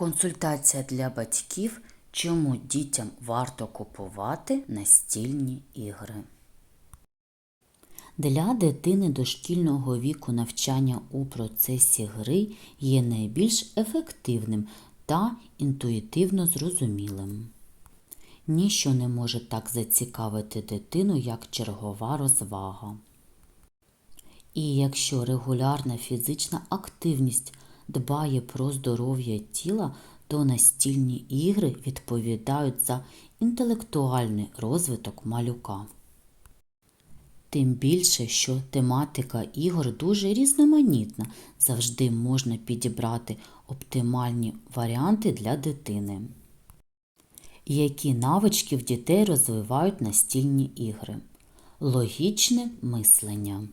Консультація для батьків, чому дітям варто купувати настільні ігри. Для дитини дошкільного віку навчання у процесі гри є найбільш ефективним та інтуїтивно зрозумілим. Ніщо не може так зацікавити дитину, як чергова розвага. І якщо регулярна фізична активність дбає про здоров'я тіла, то настільні ігри відповідають за інтелектуальний розвиток малюка. Тим більше, що тематика ігор дуже різноманітна, завжди можна підібрати оптимальні варіанти для дитини. Які навички в дітей розвивають настільні ігри? Логічне мислення.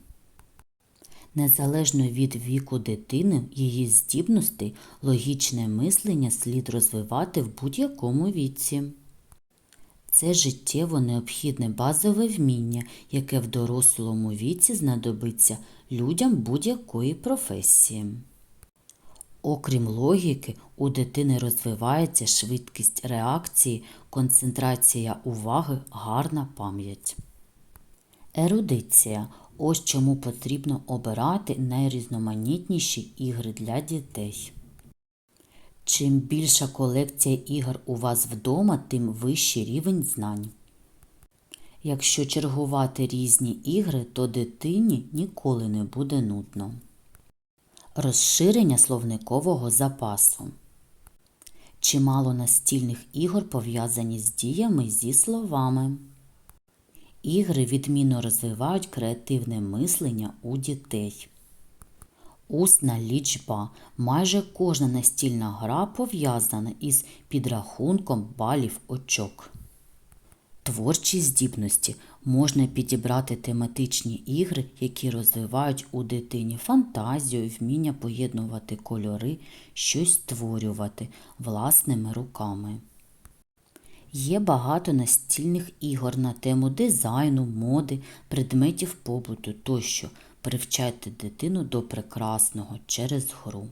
Незалежно від віку дитини, її здібностей, логічне мислення слід розвивати в будь-якому віці. Це життєво необхідне базове вміння, яке в дорослому віці знадобиться людям будь-якої професії. Окрім логіки, у дитини розвивається швидкість реакції, концентрація уваги, гарна пам'ять. Ерудиція ось чому потрібно обирати найрізноманітніші ігри для дітей. Чим більша колекція ігор у вас вдома, тим вищий рівень знань. Якщо чергувати різні ігри, то дитині ніколи не буде нудно. Розширення словникового запасу. Чимало настільних ігор пов'язані з діями зі словами. Ігри відмінно розвивають креативне мислення у дітей. Усна лічба. Майже кожна настільна гра пов'язана із підрахунком балів очок. Творчі здібності можна підібрати тематичні ігри, які розвивають у дитині фантазію, вміння поєднувати кольори, щось створювати власними руками. Є багато настільних ігор на тему дизайну, моди, предметів побуту тощо. Привчайте дитину до прекрасного через гру.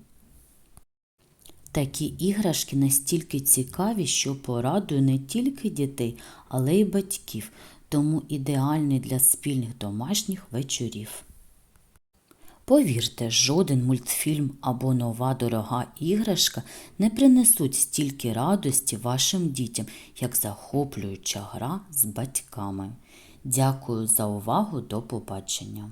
Такі іграшки настільки цікаві, що порадує не тільки дітей, але й батьків, тому ідеальний для спільних домашніх вечорів. Повірте, жоден мультфільм або нова дорога іграшка не принесуть стільки радості вашим дітям, як захоплююча гра з батьками. Дякую за увагу, до побачення!